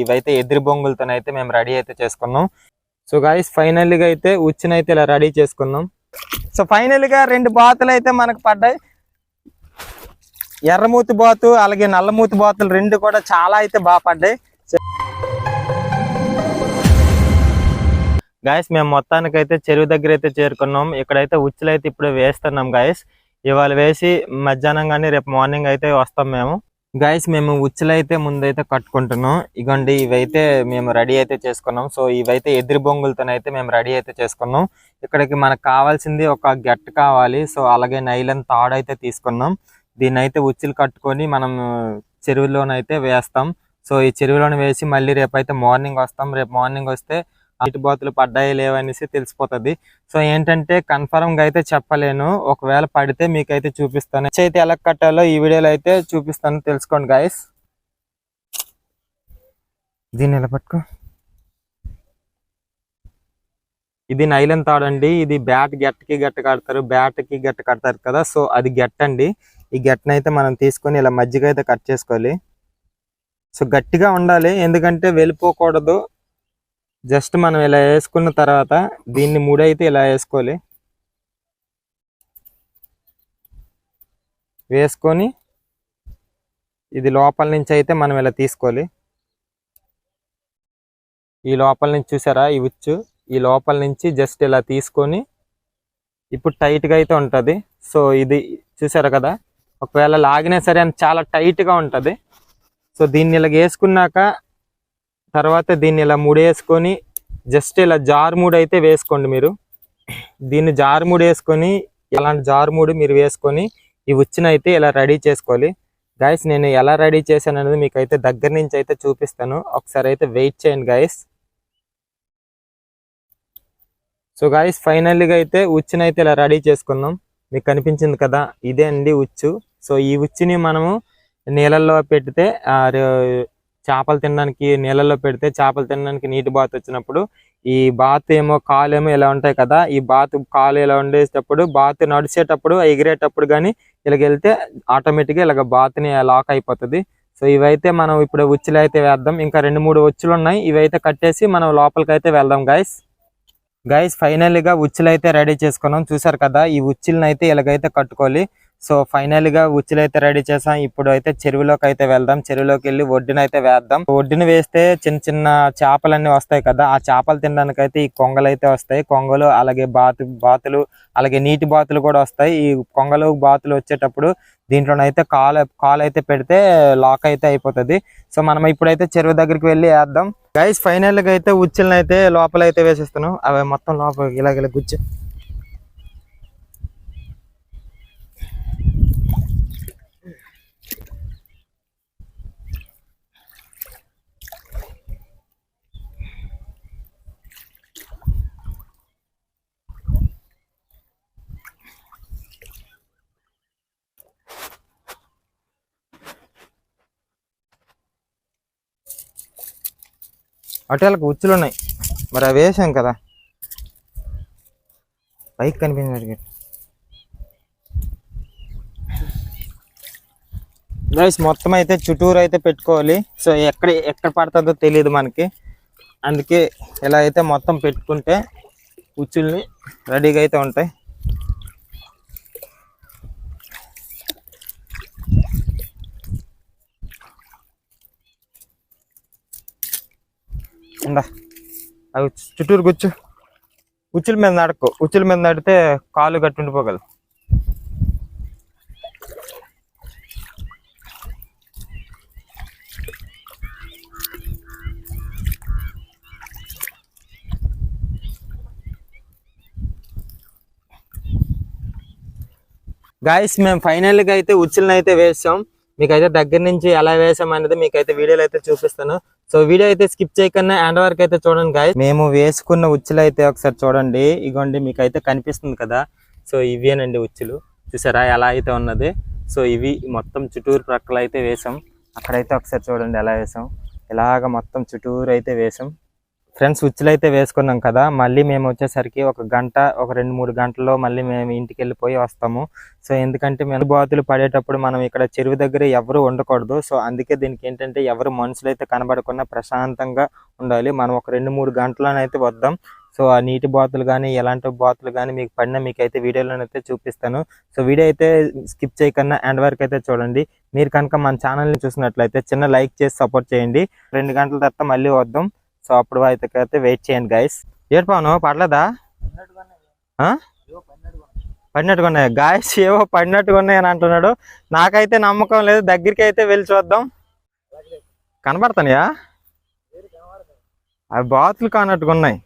ఇవైతే ఎదురు బొంగులతోనైతే మేము రెడీ అయితే చేసుకున్నాం. సో గాయస్ ఫైనల్గా అయితే ఉచ్చినైతే ఇలా రెడీ చేసుకున్నాం. సో ఫైనల్గా రెండు బాతులు అయితే మనకు పడ్డాయి. ఎర్రమూతి బాతు అలాగే నల్లమూతి బాతులు రెండు కూడా చాలా అయితే బాగా పడ్డాయి. గాయస్ మేము మొత్తానికి అయితే చెరువు దగ్గర అయితే చేరుకున్నాం. ఇక్కడైతే ఉచ్చులు అయితే ఇప్పుడు వేస్తున్నాం గాయస్ ఇవాళ వేసి మధ్యాహ్నం కానీ రేపు మార్నింగ్ అయితే వస్తాం మేము. గాయస్ మేము ఉచ్చులు అయితే ముందైతే కట్టుకుంటున్నాం. ఇగోండి ఇవైతే మేము రెడీ అయితే చేసుకున్నాం. సో ఇవైతే ఎదురు బొంగులతోనైతే మేము రెడీ అయితే చేసుకున్నాం. ఇక్కడికి మనకు కావాల్సింది ఒక గెట్ కావాలి. సో అలాగే నైలన్ తాడు అయితే తీసుకున్నాం. దీన్ని అయితే ఉచ్చులు కట్టుకొని మనం చెరువులోనైతే వేస్తాం. సో ఈ చెరువులోనే వేసి మళ్ళీ రేపైతే మార్నింగ్ వస్తాం. రేపు మార్నింగ్ వస్తే నీటి బాతులు పడ్డాయి లేవనేసి తెలిసిపోతుంది. సో ఏంటంటే కన్ఫర్మ్గా అయితే చెప్పలేను. ఒకవేళ పడితే మీకైతే చూపిస్తాను. అయితే ఎలా కట్టాలో ఈ వీడియోలో అయితే చూపిస్తాను. తెలుసుకోండి గాయస్ దీన్ని ఎలా పట్టుకో? ఇది నైలన్ తాడండి ఇది బ్యాట్ గట్టకి గట్ట కడతారు. బ్యాట్కి గట్ట కడతారు కదా. సో అది గట్ట అండి. ఈ గట్టను అయితే మనం తీసుకొని ఇలా మజ్జిగ అయితే కట్ చేసుకోవాలి. సో గట్టిగా ఉండాలి. ఎందుకంటే వెళ్ళిపోకూడదు. జస్ట్ మనం ఇలా వేసుకున్న తర్వాత దీన్ని మూడైతే ఇలా వేసుకోవాలి. వేసుకొని ఇది లోపల నుంచి అయితే మనం ఇలా తీసుకోవాలి. ఈ లోపల నుంచి చూసారా? ఈ ఉచ్చు. ఈ లోపల నుంచి జస్ట్ ఇలా తీసుకొని ఇప్పుడు టైట్గా అయితే ఉంటుంది. సో ఇది చూసారు కదా? ఒకవేళ లాగినా సరే అని చాలా టైట్గా ఉంటుంది. సో దీన్ని ఇలా వేసుకున్నాక తర్వాత దీన్ని ఇలా ముడేసుకొని జస్ట్ ఇలా జారుముడు అయితే వేసుకోండి మీరు. దీన్ని జారుముడు వేసుకొని ఇలాంటి జారుముడు మీరు వేసుకొని ఈ ఉచ్చిన అయితే ఇలా రెడీ చేసుకోవాలి. గాయస్ నేను ఎలా రెడీ చేశాను అనేది మీకు అయితే దగ్గర నుంచి అయితే చూపిస్తాను. ఒకసారి అయితే వెయిట్ చేయండి గాయస్ సో గాయస్ ఫైనల్గా అయితే ఉచ్చిన అయితే ఇలా రెడీ చేసుకున్నాం. మీకు కనిపించింది కదా ఇదే అండి ఉచ్చు. సో ఈ ఉచ్చుని మనము నీళ్ళల్లో పెడితే ఆ, చేపలు తినడానికి నీళ్ళల్లో పెడితే చేపలు తినడానికి నీటి బాత్ వచ్చినప్పుడు ఈ బాత్ ఏమో కాలు ఏమో ఇలా ఉంటాయి కదా ఈ బాత్ కాలు ఇలా ఉండేటప్పుడు బాత్ నడిచేటప్పుడు ఎగిరేటప్పుడు కానీ ఇలాగ వెళ్తే ఆటోమేటిక్గా ఇలాగ బాత్ని లాక్ అయిపోతుంది. సో ఇవైతే మనం ఇప్పుడు ఉచ్చులు అయితే వేద్దాం. ఇంకా రెండు మూడు ఉచ్చులు ఉన్నాయి. ఇవైతే కట్టేసి మనం లోపలికి అయితే వెళ్దాం గాయస్ గైస్ ఫైనల్గా ఉచ్చులు అయితే రెడీ చేసుకున్నాం. చూసారు కదా ఈ ఉచ్చులను అయితే ఇలాగైతే కట్టుకోవాలి. సో ఫైనల్గా ఉచ్చులు అయితే రెడీ చేసాం. ఇప్పుడు అయితే చెరువులోకి అయితే వెళ్దాం. చెరువులోకి వెళ్ళి ఒడ్డున అయితే వేద్దాం. ఒడ్డున వేస్తే చిన్న చిన్న చేపలన్నీ వస్తాయి కదా. ఆ చేపలు తినడానికి అయితే ఈ కొంగలు అయితే వస్తాయి. కొంగలు అలాగే బాతు బాతులు అలాగే నీటి బాతులు కూడా వస్తాయి. ఈ కొంగలు బాతులు వచ్చేటప్పుడు దీంట్లోనైతే కాలు కాలు అయితే పెడితే లాక్ అయితే అయిపోతుంది. సో మనం ఇప్పుడైతే చెరువు దగ్గరికి వెళ్ళి వేద్దాం. గైస్ ఫైనల్గా అయితే ఉచ్చులను అయితే లోపల అయితే వేసేస్తున్నాం. అవి మొత్తం లోపల ఇలాగ ఇలా గుచ్చి అటేళ్ళకి ఉచ్చులు ఉన్నాయి. మరి అవి వేసాం కదా. పైకి కనిపించింది గైస్ మొత్తం అయితే చుట్టూరు అయితే పెట్టుకోవాలి. సో ఎక్కడ ఎక్కడ పడుతుందో తెలియదు మనకి. అందుకే ఇలా అయితే మొత్తం పెట్టుకుంటే ఉచ్చుల్ని రెడీగా అయితే ఉంటాయి. ఇందా అవి చుట్టూరు కూర్చో. ఉచ్చుల మీద నడకు. ఉచ్చుల మీద నడితే కాలు గట్టి ఉండిపోగలదు. గాయస్ మేము ఫైనల్గా అయితే ఉచ్చులను అయితే వేసాం. మీకైతే దగ్గర నుంచి ఎలా వేసామనేది మీకైతే వీడియోలో అయితే చూపిస్తాను. సో వీడియో అయితే స్కిప్ చేయకుండా ఎండ్ వరకు అయితే చూడండి గాయ మేము వేసుకున్న ఉచ్చులు అయితే ఒకసారి చూడండి. ఇగోండి మీకైతే కనిపిస్తుంది కదా. సో ఇవేనండి ఉచ్చులు. చూసారా? ఎలా అయితే ఉన్నది. సో ఇవి మొత్తం చుట్టూరు ప్రక్కల అయితే వేసాం. అక్కడైతే ఒకసారి చూడండి ఎలా వేసాం. ఇలాగ మొత్తం చుట్టూరు అయితే వేసాం. ఫ్రెండ్స్ ఉచ్చులు అయితే వేసుకున్నాం కదా మళ్ళీ మేము వచ్చేసరికి ఒక గంట ఒక రెండు మూడు గంటల్లో మళ్ళీ మేము ఇంటికి వెళ్ళిపోయి వస్తాము. సో ఎందుకంటే మేము బాతులు పడేటప్పుడు మనం ఇక్కడ చెరువు దగ్గర ఎవరు ఉండకూడదు. సో అందుకే దీనికి ఏంటంటే ఎవరు మనుషులు అయితే కనబడకుండా ప్రశాంతంగా ఉండాలి. మనం ఒక రెండు మూడు గంటలనైతే వద్దాం. సో ఆ నీటి బాతులు కానీ ఎలాంటి బాతులు కానీ మీకు పడినా మీకు అయితే వీడియోలోనైతే చూపిస్తాను. సో వీడియో అయితే స్కిప్ చేయకుండా ఎండ్ వరకు అయితే చూడండి. మీరు కనుక మన ఛానల్ని చూసినట్లయితే చిన్న లైక్ చేసి సపోర్ట్ చేయండి. రెండు గంటల తర్వాత మళ్ళీ వద్దాం. సో అప్పుడు అయితే వెయిట్ చేయండి గైస్ ఏడు పవను పడలేదా? ఆ? పడినట్టుగా ఉన్నాయి. గాయస్ ఏవో పడినట్టుగా ఉన్నాయి అని అంటున్నాడు. నాకైతే నమ్మకం లేదు. దగ్గరికి అయితే వెళ్ళి చూద్దాం. కనబడతానయా? అవి బాతులు కానట్టుగా ఉన్నాయి.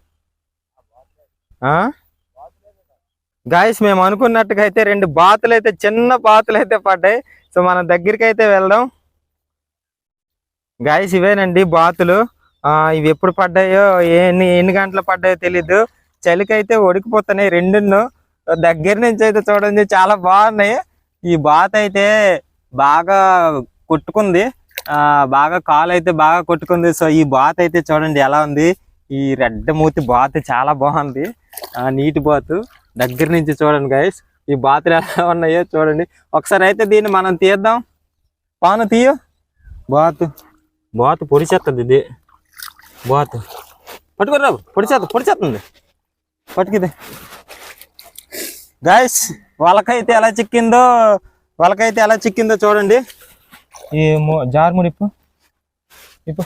గాయస్ మేము అనుకున్నట్టుగా అయితే రెండు బాతులు అయితే చిన్న బాతులు అయితే పడ్డాయి. సో మనం దగ్గరికి అయితే వెళ్దాం. గాయస్ ఇవేనండి బాతులు. ఇవి ఎప్పుడు పడ్డాయో ఎన్ని ఎన్ని గంటలు పడ్డాయో తెలీదు. చలికైతే ఒడికిపోతున్నాయి ఉడికిపోతున్నాయి రెండును దగ్గర నుంచి అయితే చూడండి చాలా బాగున్నాయి. ఈ బాత అయితే బాగా కొట్టుకుంది. ఆ బాగా కాలు అయితే బాగా కొట్టుకుంది. సో ఈ బాత్ అయితే చూడండి ఎలా ఉంది. ఈ రెడ్ మూతి బాత్ చాలా బాగుంది. ఆ నీటి బాతు. దగ్గర నుంచి చూడండి గైస్ ఈ బాతులు ఎలా ఉన్నాయో చూడండి. ఒకసారి అయితే దీన్ని మనం తీద్దాం. పాను తీయ. బాతు. బాతు పొడిచేస్తుంది ఇది. బాతు. పట్టుకోరా పొడిచేస్తుంది పొడిచేస్తుంది పట్టుకిది. గాయస్ వాళ్ళకైతే ఎలా చిక్కిందో వాళ్ళకైతే ఎలా చిక్కిందో చూడండి. ఈ జారుముడి ఇప్పు. ఇప్పు!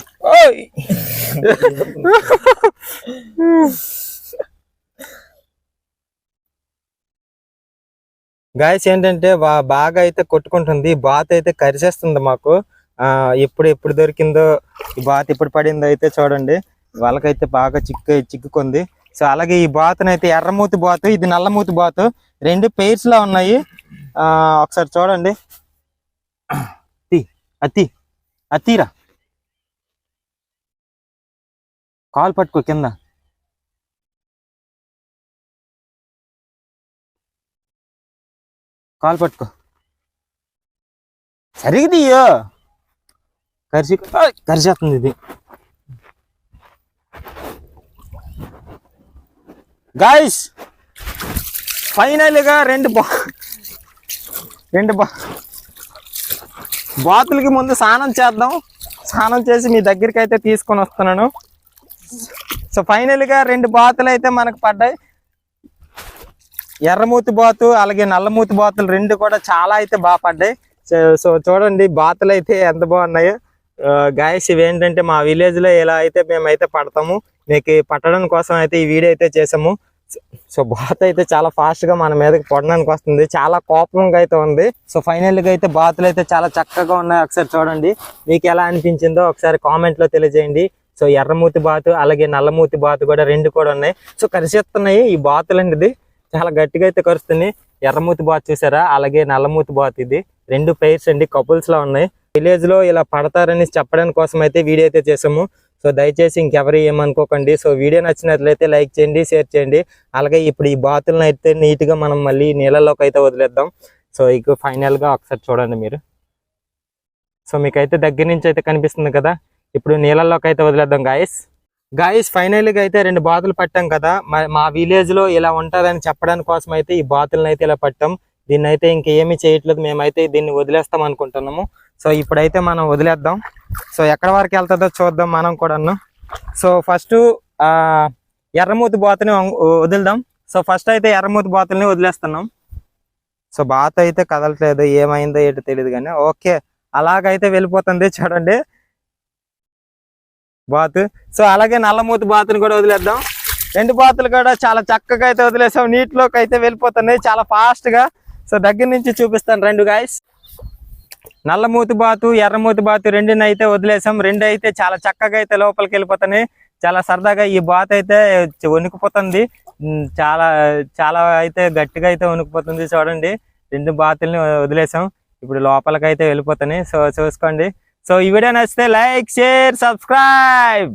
గాయస్ ఏంటంటే బాగా అయితే కొట్టుకుంటుంది బాత్ అయితే కరిచేస్తుంది మాకు. ఎప్పుడు ఎప్పుడు దొరికిందో ఈ బాత్ ఎప్పుడు పడిందో అయితే చూడండి. వాళ్ళకైతే బాగా చిక్కు చిక్కుకుంది. సో అలాగే ఈ బాతుని అయితే ఎర్రమూతి బాతు ఇది నల్లమూతి బాతు. రెండు పెయిర్స్ లా ఉన్నాయి. ఆ ఒకసారి చూడండి. అతి అతీరా. కాలు పట్టుకో కింద. కాలు పట్టుకో. సరిగ్గా కరిసి కరిసేస్తుంది ఇది. గాయస్ ఫైనల్గా రెండు బా రెండు బా బాతులకి ముందు స్నానం చేద్దాం. స్నానం చేసి మీ దగ్గరికి అయితే తీసుకొని వస్తున్నాను. సో ఫైనల్గా రెండు బాతులు అయితే మనకు పడ్డాయి. ఎర్రమూతి బాతు అలాగే నల్లమూతి బాతులు రెండు కూడా చాలా అయితే బాగా పడ్డాయి. సో చూడండి బాతులు అయితే ఎంత బాగున్నాయో. గాయస్ ఇవి ఏంటంటే మా విలేజ్లో ఎలా అయితే మేమైతే పడతాము మీకు పట్టడం కోసం అయితే ఈ వీడియో అయితే చేసాము సో- బాత్ అయితే చాలా ఫాస్ట్గా మన మీదకి పడడానికి వస్తుంది. చాలా కోపంగా అయితే ఉంది. సో ఫైనల్గా అయితే బాతులు అయితే చాలా చక్కగా ఉన్నాయి. ఒకసారి చూడండి. మీకు ఎలా అనిపించిందో ఒకసారి కామెంట్లో తెలియజేయండి. సో ఎర్రమూతి బాతు అలాగే నల్లమూతి బాతు కూడా రెండు కూడా ఉన్నాయి. సో కరిసేస్తున్నాయి ఈ బాతులు అనేది చాలా గట్టిగా అయితే కరుస్తున్నాయి ఎర్రమూతి బాత్ చూసారా? అలాగే నల్లమూతి బాత్ ఇది. రెండు పెయిర్స్ అండి కపుల్స్ లా ఉన్నాయి. విలేజ్లో ఇలా పడతారని చెప్పడానికి కోసం అయితే వీడియో అయితే చేసాము సో దయచేసి ఇంకెవరు ఏమనుకోకండి. సో వీడియో నచ్చినట్లయితే లైక్ చేయండి షేర్ చేయండి. అలాగే ఇప్పుడు ఈ బాతులను అయితే నీట్గా మనం మళ్ళీ నీళ్ళలోకి అయితే వదిలేద్దాం. సో ఇక ఫైనల్గా ఒకసారి చూడండి మీరు. సో మీకైతే దగ్గర నుంచి అయితే కనిపిస్తుంది కదా. ఇప్పుడు నీళ్ళలోకి అయితే వదిలేద్దాం గాయస్ గాయస్ ఫైనల్గా అయితే రెండు బాతులు పట్టాం కదా. మా- విలేజ్లో విలేజ్లో ఇలా ఉంటదని చెప్పడానికి కోసం అయితే ఈ బాతులను అయితే ఇలా పట్టాం. దీన్ని అయితే ఇంకేమీ చేయట్లేదు. మేమైతే దీన్ని వదిలేస్తాం అనుకుంటున్నాము. సో ఇప్పుడైతే మనం వదిలేద్దాం. సో ఎక్కడ వరకు వెళ్తుందో చూద్దాం మనం కూడాను. సో ఫస్ట్ ఆ ఎర్రమూతి బాతుని వదిలిదాం. సో ఫస్ట్ అయితే ఎర్రమూతి బాతుల్ని వదిలేస్తున్నాం. సో బాత అయితే కదలట్లేదు ఏమైందో ఏంటో తెలియదు కానీ ఓకే. అలాగైతే వెళ్ళిపోతుంది చూడండి. బాతు. సో అలాగే నల్లమూతి బాతుని కూడా వదిలేద్దాం. రెండు బాతులు కూడా చాలా చక్కగా అయితే వదిలేసాం. నీటిలోకి అయితే వెళ్ళిపోతున్నాయి. చాలా ఫాస్ట్గా సో దగ్గర నుంచి చూపిస్తాను రెండు గాయస్ నల్లమూతి బాతు ఎర్రమూతి బాతు రెండుని అయితే వదిలేసాం. రెండు అయితే చాలా చక్కగా అయితే లోపలికి వెళ్ళిపోతున్నాయి. చాలా సరదాగా ఈ బాత్ అయితే వణికిపోతుంది. చాలా చాలా అయితే గట్టిగా అయితే వణికిపోతుంది చూడండి. రెండు బాతుల్ని వదిలేసాం. ఇప్పుడు లోపలికి అయితే వెళ్ళిపోతున్నాయి. సో చూసుకోండి. సో ఈ వీడియో నచ్చితే లైక్ షేర్ సబ్స్క్రైబ్.